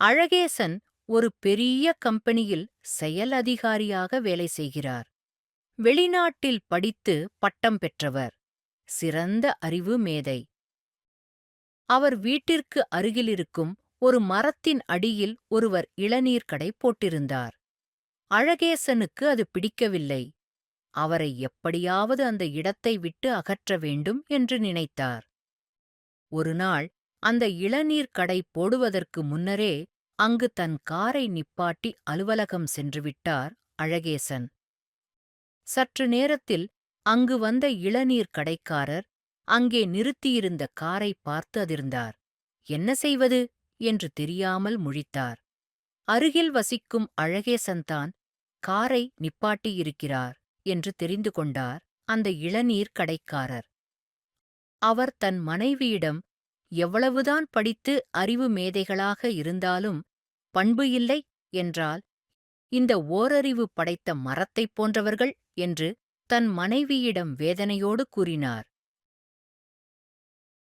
அழகேசன் ஒரு பெரிய கம்பெனியில் செயல் அதிகாரியாக வேலை செய்கிறார். வெளிநாட்டில் படித்து பட்டம் பெற்றவர். சிறந்த அறிவு மேதை. அவர் வீட்டிற்கு அருகிலிருக்கும் ஒரு மரத்தின் அடியில் ஒருவர் இளநீர் கடை போட்டிருந்தார். அழகேசனுக்கு அது பிடிக்கவில்லை. அவரை எப்படியாவது அந்த இடத்தை விட்டு அகற்ற வேண்டும் என்று நினைத்தார். ஒருநாள் அந்த இளநீர் கடை போடுவதற்கு முன்னரே அங்கு தன் காரை நிப்பாட்டி அலுவலகம் சென்றுவிட்டார் அழகேசன். சற்று நேரத்தில் அங்கு வந்த இளநீர் கடைக்காரர் அங்கே நிறுத்தியிருந்த காரை பார்த்து அதிர்ந்தார். என்ன செய்வது? என்று தெரியாமல் முழித்தார். அருகில் வசிக்கும் அழகேசன்தான் காரை நிப்பாட்டியிருக்கிறார் என்று தெரிந்து கொண்டார் அந்த இளநீர் கடைக்காரர். அவர் தன் மனைவியிடம் எவ்வளவுதான் படித்து அறிவு மேதைகளாக இருந்தாலும் பண்பு இல்லை என்றால் இந்த ஓரறிவு படைத்த மரத்தைப் போன்றவர்கள் என்று தன் மனைவியிடம் வேதனையோடு கூறினார்.